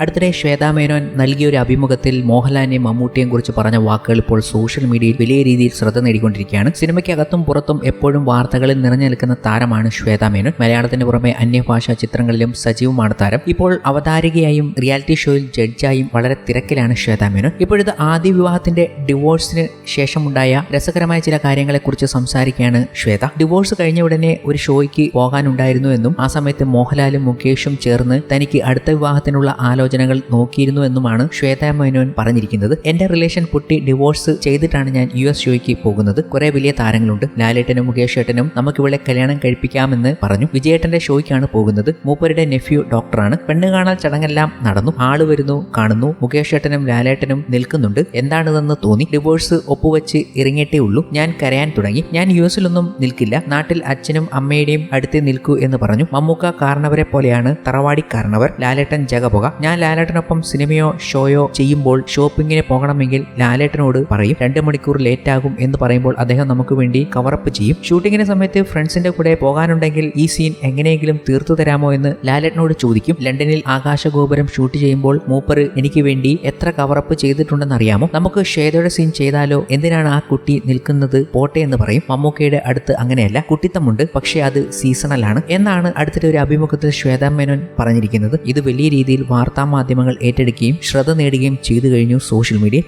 അടുത്തിടെ ശ്വേതാ മേനോൻ നൽകിയ ഒരു അഭിമുഖത്തിൽ മോഹൻലാലിനെയും മമ്മൂട്ടിയെയും കുറിച്ച് പറഞ്ഞ വാക്കുകൾ ഇപ്പോൾ സോഷ്യൽ മീഡിയയിൽ വലിയ രീതിയിൽ ശ്രദ്ധ നേടിക്കൊണ്ടിരിക്കുകയാണ്. സിനിമയ്ക്കകത്തും പുറത്തും എപ്പോഴും വാർത്തകളിൽ നിറഞ്ഞു നിൽക്കുന്ന താരമാണ് ശ്വേതാ മേനോൻ. മലയാളത്തിന് പുറമെ അന്യഭാഷാ ചിത്രങ്ങളിലും സജീവമാണ് താരം. ഇപ്പോൾ അവതാരികയായും റിയാലിറ്റി ഷോയിൽ ജഡ്ജായും വളരെ തിരക്കിലാണ് ശ്വേതാ മേനോൻ. ഇപ്പോഴത്തെ ആദ്യ വിവാഹത്തിന്റെ ഡിവോഴ്സിന് ശേഷമുണ്ടായ രസകരമായ ചില കാര്യങ്ങളെക്കുറിച്ച് സംസാരിക്കുകയാണ് ശ്വേത. ഡിവോഴ്സ് കഴിഞ്ഞ ഉടനെ ഒരു ഷോയ്ക്ക് പോകാനുണ്ടായിരുന്നു എന്നും ആ സമയത്ത് മോഹൻലാലും മുകേഷും ചേർന്ന് തനിക്ക് അടുത്ത വിവാഹത്തിനുള്ള ആലോചനകൾ നോക്കിയിരുന്നു എന്നുമാണ് ശ്വേത മേനോൻ പറഞ്ഞിരിക്കുന്നത്. എന്റെ റിലേഷൻ പൊട്ടി ഡിവോഴ്സ് ചെയ്തിട്ടാണ് ഞാൻ യു എസ് ഷോയ്ക്ക് പോകുന്നത്. കുറെ വലിയ താരങ്ങളുണ്ട്. ലാലേട്ടനും മുകേഷ് ഏട്ടനും നമുക്ക് ഇവിടെ കല്യാണം കഴിപ്പിക്കാമെന്ന് പറഞ്ഞു. വിജയേട്ടന്റെ ഷോയ്ക്കാണ് പോകുന്നത്. മൂപ്പരുടെ നെഫ്യൂ ഡോക്ടറാണ്. പെണ്ണ് കാണാൻ ചടങ്ങെല്ലാം നടന്നു. ആൾ വരുന്നു കാണുന്നു. മുകേഷ് ഏട്ടനും ലാലേട്ടനും നിൽക്കുന്നുണ്ട്. എന്താണിതെന്ന് തോന്നി. ഡിവോഴ്സ് ഒപ്പുവെച്ച് ഇറങ്ങിയിട്ടേ ഉള്ളൂ. ഞാൻ കരയാൻ തുടങ്ങി. ഞാൻ യു എസിലൊന്നും നിൽക്കില്ല. നാട്ടിൽ അച്ഛനും അമ്മയുടെയും അടുത്ത് നിൽക്കൂ എന്ന് പറഞ്ഞു. മമ്മൂക്ക കാരണവരെ പോലെയാണ് തറവാടി കാരണവർ ലാലേട്ടൻ ജഗപുക ഞാൻ ലാലേട്ടനൊപ്പം സിനിമയോ ഷോയോ ചെയ്യുമ്പോൾ ഷോപ്പിങ്ങിന് പോകണമെങ്കിൽ ലാലേട്ടനോട് പറയും. രണ്ട് മണിക്കൂർ ലേറ്റ് ആകും എന്ന് പറയുമ്പോൾ അദ്ദേഹം നമുക്ക് വേണ്ടി കവറപ്പ് ചെയ്യും. ഷൂട്ടിങ്ങിന് സമയത്ത് ഫ്രണ്ട്സിന്റെ കൂടെ പോകാനുണ്ടെങ്കിൽ ഈ സീൻ എങ്ങനെയെങ്കിലും തീർത്തു തരാമോ എന്ന് ലാലേട്ടനോട് ചോദിക്കും. ലണ്ടനിൽ ആകാശഗോപുരം ഷൂട്ട് ചെയ്യുമ്പോൾ മൂപ്പർ എനിക്ക് വേണ്ടി എത്ര കവറപ്പ് ചെയ്തിട്ടുണ്ടെന്ന് അറിയാമോ നമുക്ക് ഷേതയുടെ സീൻ ചെയ്താലോ? എന്തിനാണ് ആ കുട്ടി നിൽക്കുന്നത്? പോട്ടെ എന്ന് പറയും. മമ്മൂക്കയുടെ അടുത്ത് അങ്ങനെയല്ല. കുട്ടിത്തമുണ്ട്. പക്ഷേ അത് സീസണലാണ് എന്നാണ് അടുത്തിടെ ഒരു അഭിമുഖത്തിൽ ശ്വേതാ മേനോൻ പറഞ്ഞിരിക്കുന്നത്. ഇത് വലിയ രീതിയിൽ വാർത്താ മാധ്യമങ്ങൾ ഏറ്റെടുക്കുകയും ശ്രദ്ധ നേടുകയും ചെയ്തു കഴിഞ്ഞു സോഷ്യൽ മീഡിയ.